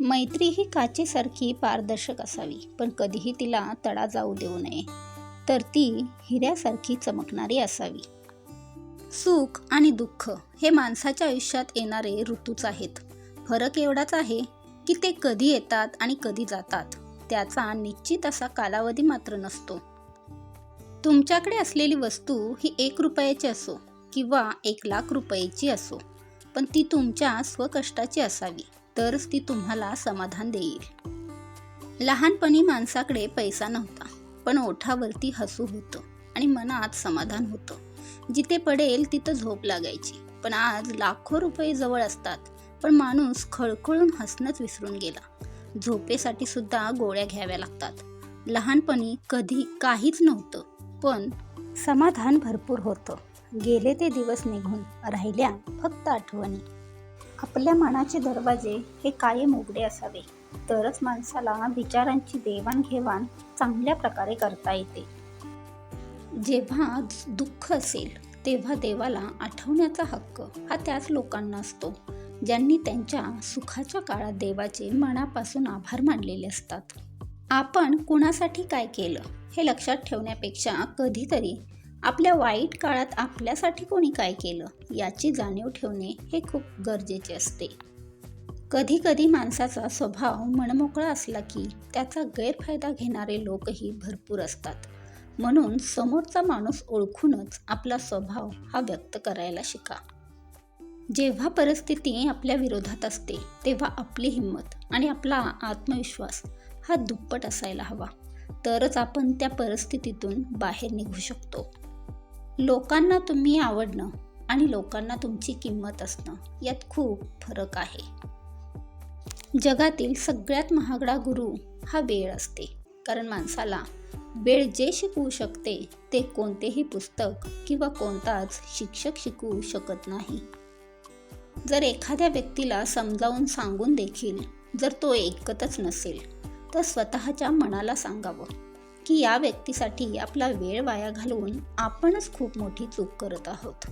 मैत्री ही काचेसारखी पारदर्शक असावी पण कधीही तिला तडा जाऊ देऊ नये. तर ती हिऱ्यासारखी चमकणारी असावी. सुख आणि दुःख हे माणसाच्या आयुष्यात येणारे ऋतूच आहेत. फरक एवढाच आहे की ते कधी येतात आणि कधी जातात त्याचा निश्चित असा कालावधी मात्र नसतो. तुमच्याकडे असलेली वस्तू ही एक रुपयाची असो किंवा एक लाख रुपयाची असो पण ती तुमच्या स्वकष्टाची असावी. तरच ती तुम्हाला समाधान देईल. लहानपणी माणसाकडे पैसा नव्हता पण ओठावरती हसू होतं आणि मनात समाधान होतं. जिथे पडेल तिथं झोप लागायची पण आज लाखो रुपये जवळ असतात पण माणूस खळखळून हसणंच विसरून गेला. झोपेसाठी सुद्धा गोळ्या घ्याव्या लागतात. लहानपणी कधी काहीच नव्हतं पण समाधान भरपूर होतं. गेले ते दिवस निघून राहिल्या फक्त आठवणी. आपल्या मनाचे दरवाजे हे कायम उघडे असावे. तरच माणसाला विचारांची देवाणघेवाण चांगल्या प्रकारे करता येते. जेव्हा दुःख असेल तेव्हा देवाला आठवण्याचा हक्क हा त्याच लोकांना असतो ज्यांनी त्यांच्या सुखाच्या काळात देवाचे मनापासून आभार मानलेले असतात. आपण कुणासाठी काय केलं हे लक्षात ठेवण्यापेक्षा कधीतरी आपल्या वाईट काळात आपल्यासाठी कोणी काय केलं याची जाणीव ठेवणे हे खूप गरजेचे असते. कधी कधी माणसाचा स्वभाव मनमोकळा असला की त्याचा गैरफायदा घेणारे लोकही भरपूर असतात. म्हणून समोरचा माणूस ओळखूनच आपला स्वभाव हा व्यक्त करायला शिका. जेव्हा परिस्थिती आपल्या विरोधात असते तेव्हा आपली हिंमत आणि आपला आत्मविश्वास हा दुप्पट असायला हवा. तरच आपण त्या परिस्थितीतून बाहेर निघू शकतो. लोकांना तुम्ही आवडणं आणि लोकांना तुमची किंमत असणं यात खूप फरक आहे. जगातील सगळ्यात महागडा गुरु हा वेळ असते. कारण माणसाला वेळ जे शिकवू शकते ते कोणतेही पुस्तक किंवा कोणताच शिक्षक शिकवू शकत नाही. जर एखाद्या व्यक्तीला समजावून सांगून देखील जर तो ऐकतच नसेल तर स्वतःच्या मनाला सांगावं. की या व्यक्तीसाठी आपला वेळ वाया घालवून आपणच खूप मोठी चूक करत आहोत.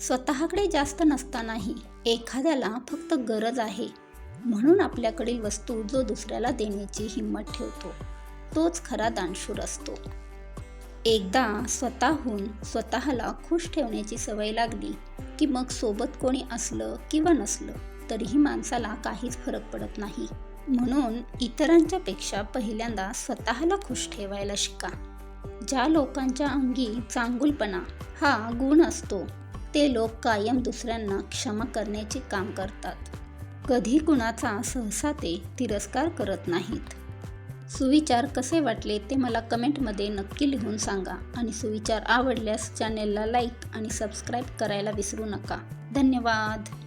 स्वतःकडे जास्त नसतानाही एखाद्याला फक्त गरज आहे म्हणून आपल्याकडील वस्तू जो दुसऱ्याला देण्याची हिंमत ठेवतो तोच खरा दानशूर असतो. एकदा स्वतःहून स्वतःला खुश ठेवण्याची सवय लागली की मग सोबत कोणी असलं किंवा नसलं तरीही माणसाला काहीच फरक पडत नाही. म्हणून इतरांच्या पेक्षा पहिल्यांदा स्वतःला खुश ठेवायला शिका. ज्या लोकांच्या अंगी चांगुलपणा हा गुण असतो ते लोक कायम दुसऱ्यांना क्षमा करण्याचे काम करतात. कधी कुणाचा सहसा ते तिरस्कार करत नाहीत. सुविचार कसे वाटले ते मला कमेंटमध्ये नक्की लिहून सांगा आणि सुविचार आवडल्यास चॅनेलला लाईक आणि सबस्क्राईब करायला विसरू नका. धन्यवाद!